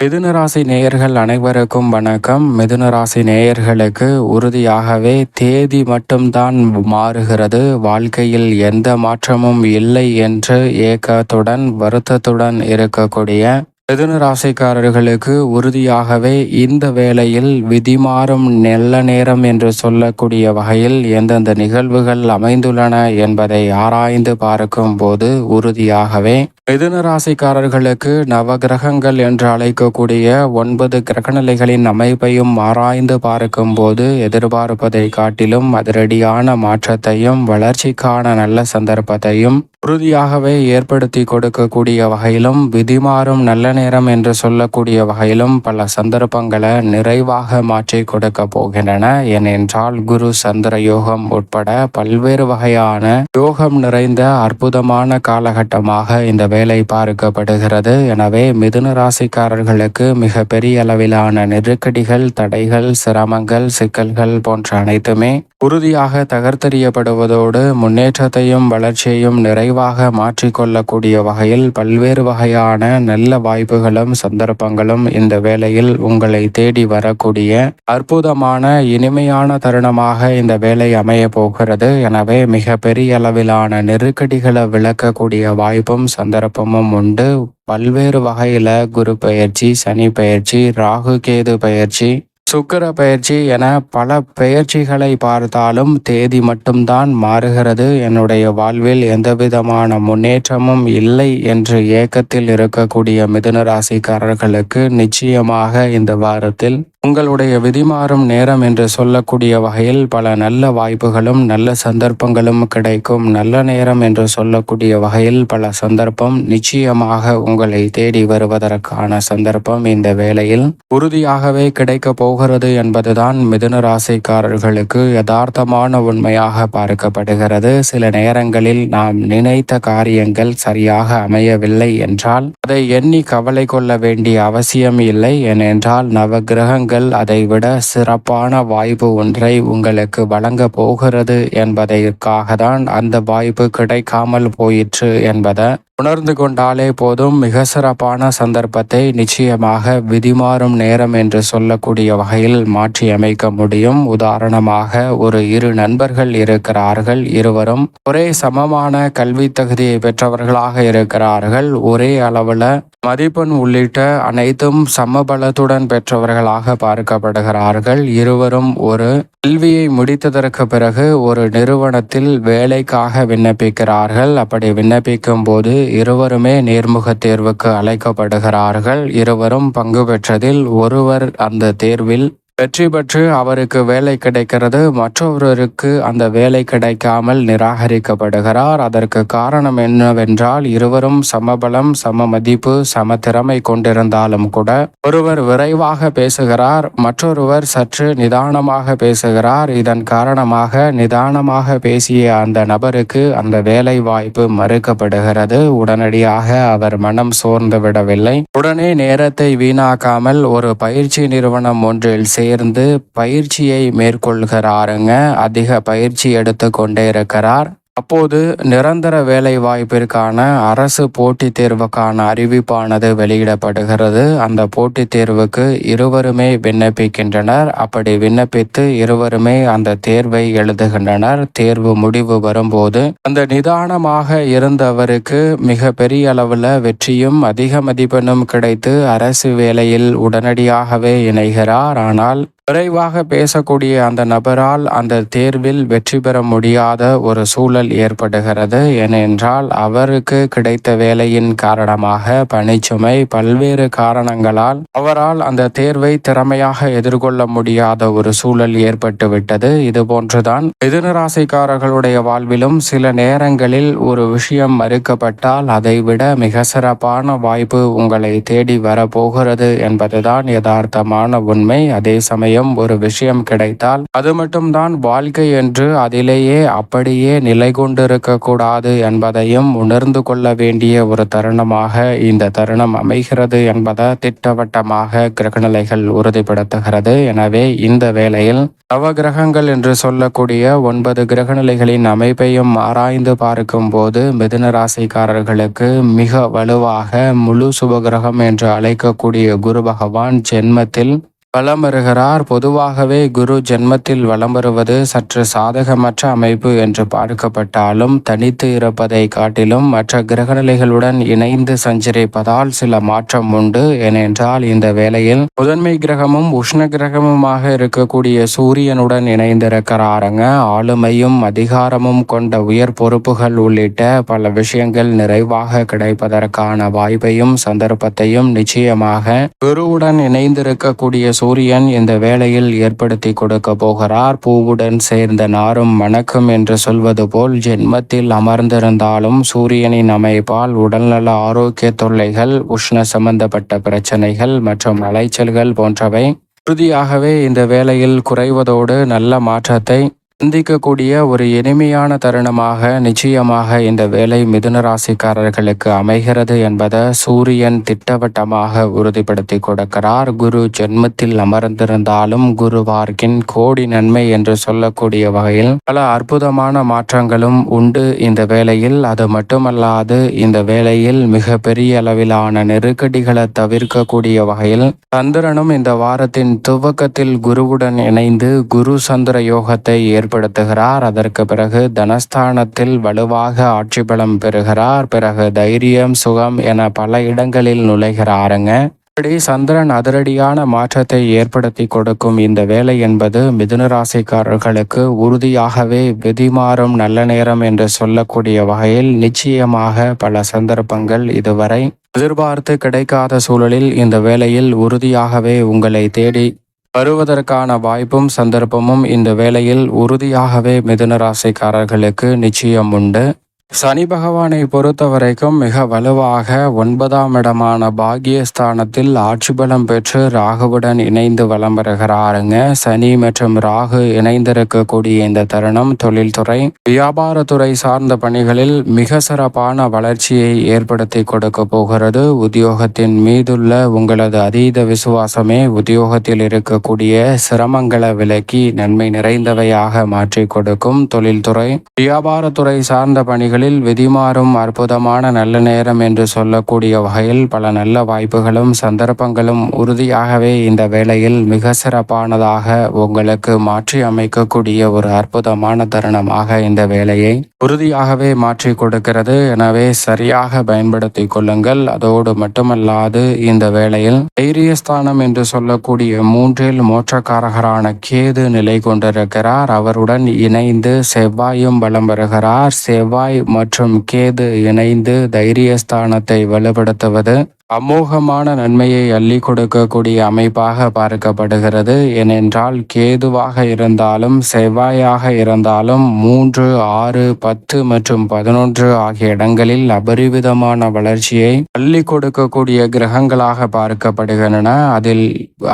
மிதுனராசி நேயர்கள் அனைவருக்கும் வணக்கம். மிதுனராசி நேயர்களுக்கு உறுதியாகவே தேதி மட்டும்தான் மாறுகிறது. வாழ்க்கையில் எந்த மாற்றமும் இல்லை என்று ஏக்கத்துடன் வருத்தத்துடன் இருக்கக்கூடிய மிதுன ராசிக்காரர்களுக்கு உறுதியாகவே இந்த வேளையில் விதிமாறும் நல்ல நேரம் என்று சொல்லக்கூடிய வகையில் எந்தெந்த நிகழ்வுகள் அமைந்துள்ளன என்பதை ஆராய்ந்து பார்க்கும் போது உறுதியாகவே மிதுன ராசிக்காரர்களுக்கு நவகிரகங்கள் என்று அழைக்கக்கூடிய ஒன்பது கிரகநிலைகளின் அமைப்பையும் ஆராய்ந்து பார்க்கும் போது எதிர்பார்ப்பதை காட்டிலும் அதிரடியான மாற்றத்தையும் வளர்ச்சிக்கான நல்ல சந்தர்ப்பத்தையும் உறுதியாகவே ஏற்படுத்தி கொடுக்கக்கூடிய வகையிலும் விதிமாறும் நல்ல நேரம் என்று சொல்லக்கூடிய வகையிலும் பல சந்தர்ப்பங்களை நிறைவாக மாற்றி கொடுக்க போகின்றன. ஏனென்றால் குரு சந்திர யோகம் உட்பட பல்வேறு வகையான யோகம் நிறைந்த அற்புதமான காலகட்டமாக இந்த வேலை பார்க்கப்படுகிறது. எனவே மிதுன ராசிக்காரர்களுக்கு மிக பெரிய அளவிலான நெருக்கடிகள் தடைகள் சிரமங்கள் சிக்கல்கள் போன்ற அனைத்துமே உறுதியாக தகர்த்தெறியப்படுவதோடு முன்னேற்றத்தையும் வளர்ச்சியையும் நிறைவாக மாற்றிக்கொள்ளக்கூடிய வகையில் பல்வேறு வகையான நல்ல வாய்ப்புகளும் சந்தர்ப்பங்களும் இந்த வேளையில் உங்களை தேடி வரக்கூடிய அற்புதமான இனிமையான தருணமாக இந்த வேலை அமைய போகிறது. எனவே மிக பெரிய அளவிலான நெருக்கடிகளை விளக்கக்கூடிய வாய்ப்பும் சந்தர்ப்பமும் உண்டு. பல்வேறு வகையில குரு பயிற்சி சனி பயிற்சி ராகு கேது பயிற்சி சுக்கர பயிற்சி என பல பெயர்ச்சிகளை பார்த்தாலும் தேதி மட்டும்தான் மாறுகிறது. என்னுடைய வாழ்வில் எந்தவிதமான முன்னேற்றமும் இல்லை என்று ஏக்கத்தில் இருக்கக்கூடிய மிதுன ராசிக்காரர்களுக்கு நிச்சயமாக இந்த வாரத்தில் உங்களுடைய விதிமாறும் நேரம் என்று சொல்லக்கூடிய வகையில் பல நல்ல வாய்ப்புகளும் நல்ல சந்தர்ப்பங்களும் கிடைக்கும். நல்ல நேரம் என்று சொல்லக்கூடிய வகையில் பல சந்தர்ப்பம் நிச்சயமாக உங்களை தேடி வருவதற்கான சந்தர்ப்பம் இந்த வேளையில். உறுதியாகவே கிடைக்க போகிறது என்பதுதான் மிதுன ராசிக்காரர்களுக்கு யதார்த்தமான உண்மையாக பார்க்கப்படுகிறது. சில நேரங்களில் நாம் நினைத்த காரியங்கள் சரியாக அமையவில்லை என்றால் அதை எண்ணி கவலை கொள்ள வேண்டிய அவசியம் இல்லை. ஏனென்றால் நவகிரகங்கள் நாங்கள் அதைவிட சிறப்பான வாய்ப்பு ஒன்றை உங்களுக்கு வழங்க போகிறது என்பதற்காக தான் அந்த வாய்ப்பு கிடைக்காமல் போயிற்று என்பதை உணர்ந்து கொண்டாலே போதும். மிக சிறப்பான சந்தர்ப்பத்தை நிச்சயமாக விதிமாறும் நேரம் என்று சொல்லக்கூடிய வகையில் மாற்றி அமைக்க முடியும். உதாரணமாக ஒரு இரு நண்பர்கள் இருக்கிறார்கள் இருவரும் ஒரே சமமான கல்வி தகுதியை பெற்றவர்களாக இருக்கிறார்கள். ஒரே அளவுல மதிப்பெண் உள்ளிட்ட அனைத்தும் சமபலத்துடன் பெற்றவர்களாக பார்க்கப்படுகிறார்கள் இருவரும் ஒரு கல்வியை முடித்ததற்கு பிறகு ஒரு நிறுவனத்தில் வேலைக்காக விண்ணப்பிக்கிறார்கள். அப்படி விண்ணப்பிக்கும் போது இருவருமே நேர்முக தேர்வுக்கு அழைக்கப்படுகிறார்கள். இருவரும் பங்கு பெற்றதில் ஒருவர் அந்த தேர்வில் வெற்றி பெற்று அவருக்கு வேலை கிடைக்கிறது. மற்றொருவருக்கு அந்த வேலை கிடைக்காமல் நிராகரிக்கப்படுகிறார். அதற்கு காரணம் என்னவென்றால் இருவரும் சமபலம் சம மதிப்பு சம திறமை கொண்டிருந்தாலும் கூட ஒருவர் விரைவாக பேசுகிறார். மற்றொருவர் சற்று நிதானமாக பேசுகிறார். இதன் காரணமாக நிதானமாக பேசிய அந்த நபருக்கு அந்த வேலை வாய்ப்பு மறுக்கப்படுகிறது. உடனடியாக அவர் மனம் சோர்ந்து விடவில்லை. உடனே நேரத்தை வீணாக்காமல் ஒரு பயிற்சி நிறுவனம் ஒன்றில் சே சேர்ந்து பயிற்சியை மேற்கொள்கிறாருங்க. அதிக பயிற்சி எடுத்து கொண்டே இருக்கிறார். அப்போது நிரந்தர வேலை வாய்ப்பிற்கான அரசு போட்டித் தேர்வுக்கான அறிவிப்பானது வெளியிடப்படுகிறது. அந்த போட்டித் தேர்வுக்கு இருவருமே விண்ணப்பிக்கின்றனர். அப்படி விண்ணப்பித்து இருவருமே அந்த தேர்வை எழுதுகின்றனர். தேர்வு முடிவு வரும்போது அந்த நிதானமாக இருந்தவருக்கு மிக பெரிய அளவில் வெற்றியும் அதிக மதிப்பெண்ணும் கிடைத்து அரசு வேலையில் உடனடியாகவே இணைகிறார். ஆனால் விரைவாக பேசக்கூடிய அந்த நபரால் அந்த தேர்வில் வெற்றி பெற முடியாத ஒரு சூழல் ஏற்படுகிறது. ஏனென்றால் அவருக்கு கிடைத்த வேலையின் காரணமாக பணிச்சுமை பல்வேறு காரணங்களால் அவரால் அந்த தேர்வை திறமையாக எதிர்கொள்ள முடியாத ஒரு சூழல் ஏற்பட்டுவிட்டது இது போன்றுதான் மிதுனராசிக்காரர்களுடைய வாழ்விலும் சில நேரங்களில் ஒரு விஷயம் மறுக்கப்பட்டால் அதைவிட மிக சிறப்பான வாய்ப்பு உங்களை தேடி வரப்போகிறது என்பதுதான் யதார்த்தமான உண்மை. அதே சமயம் சமயம் ஒரு விஷயம் கிடைத்தால் அது மட்டும்தான் வாழ்க்கை என்று அதிலேயே அப்படியே நிலை கொண்டிருக்க கூடாது என்பதையும் உணர்ந்து கொள்ள வேண்டிய ஒரு தருணமாக இந்த தருணம் அமைகிறது என்பதை திட்டவட்டமாக கிரகநிலைகள் உறுதிப்படுத்துகிறது. எனவே இந்த வேளையில் நவ கிரகங்கள் என்று சொல்லக்கூடிய ஒன்பது கிரகநிலைகளின் அமைப்பையும் ஆராய்ந்து பார்க்கும் போது மிதுன ராசிக்காரர்களுக்கு மிக வலுவாக முழு சுபகிரகம் என்று அழைக்கக்கூடிய குரு பகவான் ஜென்மத்தில் வலம் வருகிறார் பொதுவாகவே குரு ஜென்மத்தில் வலம் வருவது சற்று சாதகமற்ற அமைப்பு என்று பார்க்கப்பட்டாலும் தனித்து இருப்பதை காட்டிலும் மற்ற கிரகநிலைகளுடன் இணைந்து சஞ்சரிப்பதால் சில மாற்றம் உண்டு. ஏனென்றால் இந்த வேளையில் முதன்மை கிரகமும் உஷ்ண கிரகமுமாக இருக்கக்கூடிய சூரியனுடன் இணைந்திருக்கிறாருங்க. ஆளுமையும் அதிகாரமும் கொண்ட உயர் பொறுப்புகள் உள்ளிட்ட பல விஷயங்கள் நிறைவாக கிடைப்பதற்கான வாய்ப்பையும் சந்தர்ப்பத்தையும் நிச்சயமாக குருவுடன் இணைந்திருக்கக்கூடிய சூரியன் இந்த வேளையில் ஏற்படுத்தி கொடுக்க போகிறார். பூவுடன் சேர்ந்த நாரும் மணக்கும் என்று சொல்வது போல் ஜென்மத்தில் அமர்ந்திருந்தாலும் சூரியனின் அமைப்பால் உடல்நல ஆரோக்கிய தொல்லைகள் உஷ்ண சம்பந்தப்பட்ட பிரச்சனைகள் மற்றும் அலைச்சல்கள் போன்றவை உறுதியாகவே இந்த வேளையில் குறைவதோடு நல்ல மாற்றத்தை சிந்திக்கக்கூடிய ஒரு இனிமையான தருணமாக நிச்சயமாக இந்த வேலை மிதுன ராசிக்காரர்களுக்கு அமைகிறது என்பதை சூரியன் திட்டவட்டமாக உறுதிப்படுத்தி கொடுக்கிறார். குரு ஜென்மத்தில் அமர்ந்திருந்தாலும் குருவார்க்கின் கோடி நன்மை என்று சொல்லக்கூடிய வகையில் பல அற்புதமான மாற்றங்களும் உண்டு இந்த வேளையில். அது மட்டுமல்லாது இந்த வேளையில் மிக பெரிய அளவிலான நெருக்கடிகளை தவிர்க்கக்கூடிய வகையில் சந்திரனும் இந்த வாரத்தின் துவக்கத்தில் குருவுடன் இணைந்து குரு சந்திர யோகத்தை ஏற்ப ஏற்படுத்துகிறார் அதற்கு பிறகு தனஸ்தானத்தில் வலுவாக ஆட்சி பலம் பெறுகிறார். பிறகு தைரியம் சுகம் என பல இடங்களில் நுழைகிறாருங்க. இப்படி சந்திரன் அதிரடியான மாற்றத்தை ஏற்படுத்தி கொடுக்கும் இந்த வேலை என்பது மிதுன ராசிக்காரர்களுக்கு உறுதியாகவே விதிமாறும் நல்ல நேரம் என்று சொல்லக்கூடிய வகையில் நிச்சயமாக பல சந்தர்ப்பங்கள் இதுவரை எதிர்பார்த்து கிடைக்காத சூழலில் இந்த வேலையில் உறுதியாகவே உங்களை தேடி வருவதற்கான வாய்ப்பும் சந்தர்ப்பமும் இந்த வேளையில் உறுதியாகவே மிதுன ராசிக்காரர்களுக்கு நிச்சயம் உண்டு. சனி பகவானை பொறுத்த வரைக்கும் மிக வலுவாக ஒன்பதாம் இடமான பாகியஸ்தானத்தில் ஆட்சி பலம் பெற்று ராகுவுடன் இணைந்து வலம் வருகிறாருங்க. சனி மற்றும் ராகு இணைந்திருக்கக்கூடிய இந்த தருணம் தொழில்துறை வியாபாரத்துறை சார்ந்த பணிகளில் மிக சிறப்பான வளர்ச்சியை ஏற்படுத்தி கொடுக்க போகிறது. உத்தியோகத்தின் மீதுள்ள உங்களது அதீத விசுவாசமே உத்தியோகத்தில் இருக்கக்கூடிய சிரமங்களை விலக்கி நன்மை நிறைந்தவையாக மாற்றி கொடுக்கும் தொழில்துறை. வியாபாரத்துறை சார்ந்த பணிகள் நாட்களில் விதிமாறும் அற்புதமான நல்ல நேரம் என்று சொல்லக்கூடிய வகையில் பல நல்ல வாய்ப்புகளும் சந்தர்ப்பங்களும் உறுதியாகவே இந்த வேளையில் மிக சிறப்பானதாக உங்களுக்கு மாற்றி அமைக்கக்கூடிய ஒரு அற்புதமான தருணமாக இந்த வேலையை உறுதியாகவே மாற்றி கொடுக்கிறது. எனவே சரியாக பயன்படுத்தி கொள்ளுங்கள். அதோடு மட்டுமல்லாது இந்த வேளையில் தைரியஸ்தானம் என்று சொல்லக்கூடிய மூன்றில் மோற்றக்காரகரான கேது நிலை கொண்டிருக்கிறார். அவருடன் இணைந்து செவ்வாயும் பலம் வருகிறார். செவ்வாய் மற்றும் கேது இணைந்து தைரியஸ்தானத்தை வலுப்படுத்துவது. அமோகமான நன்மையை அள்ளி கொடுக்கக்கூடிய அமைப்பாக பார்க்கப்படுகிறது. ஏனென்றால் கேதுவாக இருந்தாலும் செவ்வாயாக இருந்தாலும் மூன்று ஆறு பத்து மற்றும் பதினொன்று ஆகிய இடங்களில் அபரிவிதமான வளர்ச்சியை அள்ளி கொடுக்கக்கூடிய கிரகங்களாக பார்க்கப்படுகின்றன. அதில்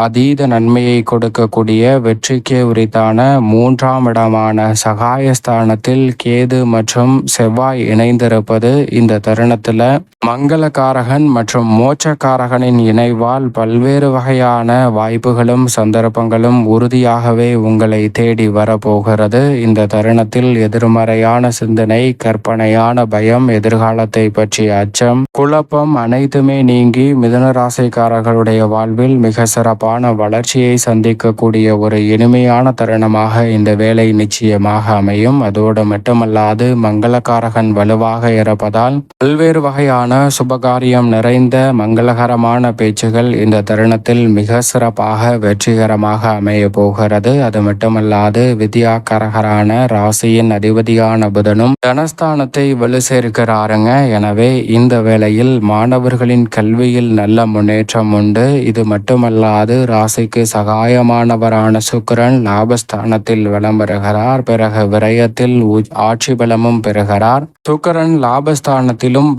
அதீத நன்மையை கொடுக்கக்கூடிய வெற்றிக்கு உரித்தான மூன்றாம் இடமான சகாயஸ்தானத்தில் கேது மற்றும் செவ்வாய் இணைந்திருப்பது இந்த தருணத்தில் மங்களகாரகன் மற்றும் மோட்சக்காரகனின் இணைவால் பல்வேறு வகையான வாய்ப்புகளும் சந்தர்ப்பங்களும் உறுதியாகவே உங்களை தேடி வரப்போகிறது. இந்த தருணத்தில் எதிர்மறையான சிந்தனை கற்பனையான பயம் எதிர்காலத்தை பற்றிய அச்சம் குழப்பம் அனைத்துமே நீங்கி மிதனராசைக்காரர்களுடைய வாழ்வில் மிக சிறப்பான வளர்ச்சியை சந்திக்கக்கூடிய ஒரு இனிமையான தருணமாக இந்த வேலை நிச்சயமாக அமையும். அதோடு மட்டுமல்லாது மங்களக்காரகன் வலுவாக இருப்பதால் பல்வேறு வகையான சுபகாரியம் நிறைந்த மங்களகரமான பேச்சுகள் இந்த தருணத்தில் மிக சிறப்பாக வெற்றிகரமாக அமைய போகிறது. அது மட்டுமல்லாது வித்யாகரகரான ராசியின் அதிபதியான புதனும் தனஸ்தானத்தை வலு சேர்க்கிறாருங்க. எனவே இந்த வேளையில் மாணவர்களின் கல்வியில் நல்ல முன்னேற்றம் உண்டு. இது மட்டுமல்லாது ராசிக்கு சகாயமானவரான சுக்கரன் லாபஸ்தானத்தில் வலம் பெறுகிறார் பிறகு விரயத்தில் ஆட்சி பலமும் பெறுகிறார். சுக்கரன் லாபஸ்தானத்திலும்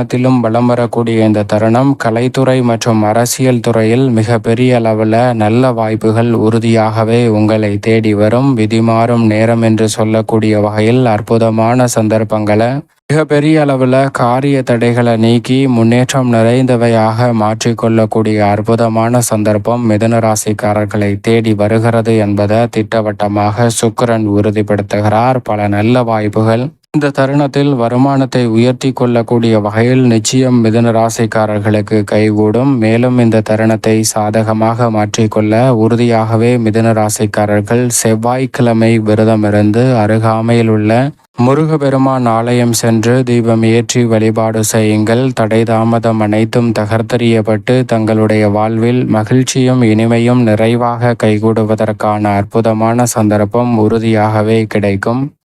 விரயஸ்தானத்திலும் வலம் வரக்கூடிய இந்த தருணம் கலைத்துறை மற்றும் அரசியல் துறையில் மிக பெரிய அளவில் நல்ல வாய்ப்புகள் உறுதியாகவே உங்களை தேடி வரும். விதிமாறும் நேரம் என்று சொல்லக்கூடிய வகையில் அற்புதமான சந்தர்ப்பங்களை மிகப்பெரிய அளவில் காரிய தடைகளை நீக்கி முன்னேற்றம் நிறைந்தவையாக மாற்றிக்கொள்ளக்கூடிய அற்புதமான சந்தர்ப்பம் மிதன ராசிக்காரர்களை தேடி வருகிறது என்பதை திட்டவட்டமாக சுக்கரன் உறுதிப்படுத்துகிறார். பல நல்ல வாய்ப்புகள் இந்த தருணத்தில் வருமானத்தை உயர்த்தி கொள்ளக்கூடிய வகையில் நிச்சயம் மிதன ராசிக்காரர்களுக்கு கைகூடும். மேலும் இந்த தருணத்தை சாதகமாக மாற்றிக்கொள்ள உறுதியாகவே மிதன ராசிக்காரர்கள் செவ்வாய்க்கிழமை விரதமிருந்து அருகாமையில் உள்ள முருகபெருமான் ஆலயம் சென்று தீபம் ஏற்றி வழிபாடு செய்யுங்கள். தடை தாமதம் அனைத்தும் தகர்த்தறியப்பட்டு தங்களுடைய வாழ்வில் மகிழ்ச்சியும் இனிமையும் நிறைவாக கைகூடுவதற்கான அற்புதமான சந்தர்ப்பம் உறுதியாகவே கிடைக்கும்.